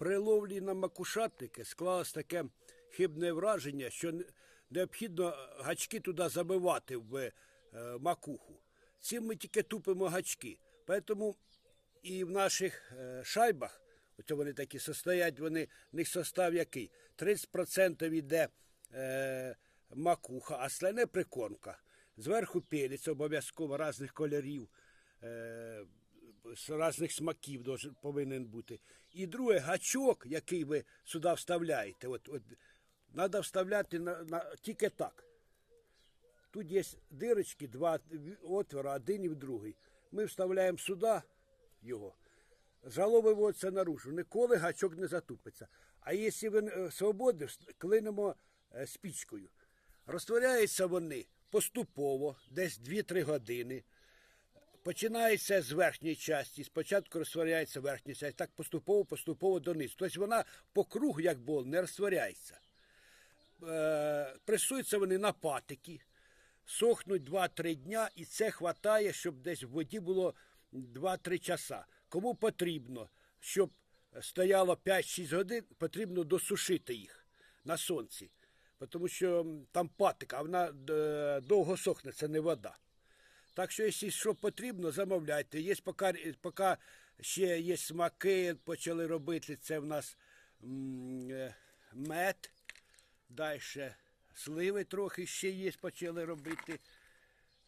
При ловлі на макушатники склалось таке хибне враження, що необхідно гачки туди забивати в е, макуху. Цим ми тільки тупимо гачки. Тому і в наших е, шайбах, оце вони такі состоять, вони, в них состав який? 30% йде е, макуха, а остальне прикормка. Зверху пелець обов'язково різних кольорів. Е, з різних смаків повинен бути. І друге, гачок, який ви сюди вставляєте, от, от, треба вставляти на, на, тільки так. Тут є дирочки, два отвора, один і в другий. Ми вставляємо сюди його. Жало виводиться наружу. Ніколи гачок не затупиться. А якщо він е, свободний, клинемо е, спічкою. Розтворяються вони поступово, десь 2-3 години. Починається з верхньої частини, спочатку розтворяється верхня частина, так поступово, поступово донизу. Тобто вона по кругу, як бол, не розтворяється. Е, пресуються вони на патики, сохнуть 2-3 дня, і це хватає, щоб десь в воді було 2-3 часа. Кому потрібно, щоб стояло 5-6 годин, потрібно досушити їх на сонці. Тому що там патика, вона е, довго сохне, це не вода. Так що, якщо що потрібно, замовляйте. Є поки, поки ще є смаки, почали робити. Це в нас е, мед. Далі сливи трохи ще є, почали робити.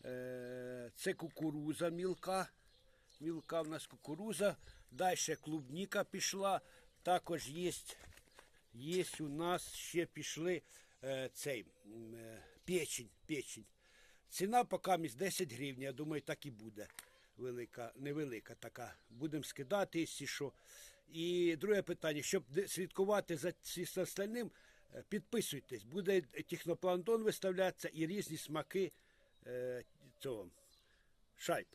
Е, Це кукуруза мілка. Мілка в нас кукуруза. Далі клубніка пішла. Також є, є у нас ще пішли е, цей печень. печень. Ціна поки місь 10 гривень, я думаю, так і буде. Велика, невелика така. Будемо скидати, якщо що. І друге питання, щоб слідкувати за остальним, е, підписуйтесь. Буде технопландон виставлятися і різні смаки е, цього шайб.